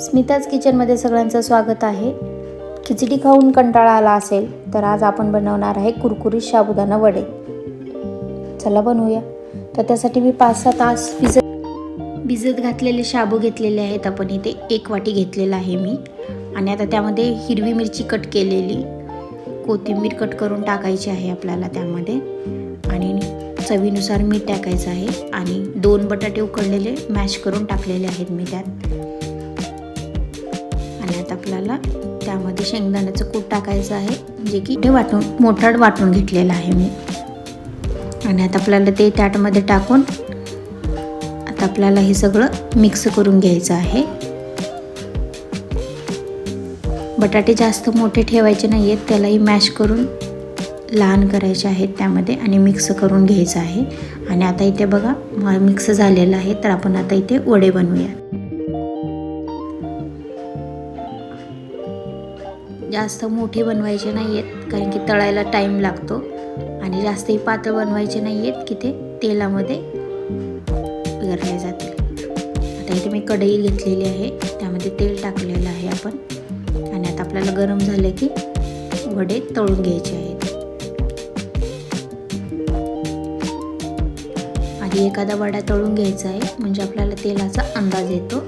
स्मिताज किचनमध्ये सगळ्यांचं स्वागत आहे. खिचडी खाऊन कंटाळा आला असेल तर आज आपण बनवणार आहे कुरकुरीत साबुदाणा वडे. चला बनवूया. तर त्यासाठी मी पाच सहा तास भिजत भिजत घातलेले शाबू घेतलेले आहेत. आपण इथे एक वाटी घेतलेला आहे मी. आणि आता त्यामध्ये हिरवी मिरची कट केलेली. कोथिंबीर कट करून टाकायची आहे आपल्याला त्यामध्ये. आणि चवीनुसार मीठ टाकायचं आहे. आणि दोन बटाटे उकडलेले मॅश करून टाकलेले आहेत मी त्यात. आणि आता आपल्याला. त्यामध्ये शेंगदाण्याचं कूट टाकायचं आहे जे की ते वाटून मोठाड वाटून घेतलेलं आहे मी. आणि आता आपल्याला ते त्याटमध्ये टाकून आता आपल्याला हे सगळं मिक्स करून घ्यायचं आहे. बटाटे जास्त मोठे ठेवायचे नाही आहेत त्यालाही मॅश करून लहान करायचे आहेत त्यामध्ये आणि मिक्स करून घ्यायचं आहे. आणि आता इथे बघा मिक्स झालेलं आहे तर आपण आता इथे वडे बनवूया जास्त मोठे बनवायचे नाही आहेत कारण की तळायला टाईम लागतो. आणि जास्तही पातळ बनवायचे नाही आहेत की ते तेलामध्ये विरले जातील. आता इथे मी कढई घेतलेली आहे त्यामध्ये तेल टाकलेलं आहे आपण. आणि आता आपल्याला गरम झालं की वडे तळून घ्यायचे आहेत. आधी एखादा वडा तळून घ्यायचा आहे म्हणजे आपल्याला तेलाचा अंदाज येतो.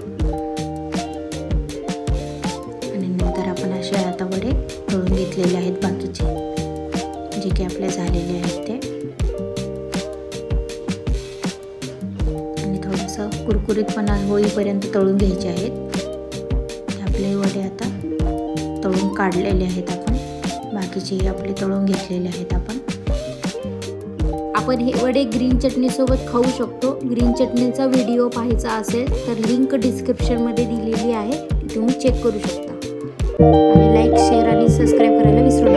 घेतलेले आहेत बाकीचे. जे की आपले झालेले आहेत ते. आणि थोडंसं कुरकुरीतपणा होईपर्यंत तळून घ्यायचे आहेत. आपले वडे आता तळून काढलेले आहेत आपण. बाकीचेही आपले तळून घेतलेले आहेत आपण. आपण हे वडे ग्रीन चटणीसोबत खाऊ शकतो. ग्रीन चटणीचा व्हिडिओ पाहायचा असेल तर लिंक डिस्क्रिप्शनमध्ये दिलेली आहे. तुम्ही चेक करू शकता. आणि लाईक शेअर आणि सबस्क्राईब करायला विसरू नका.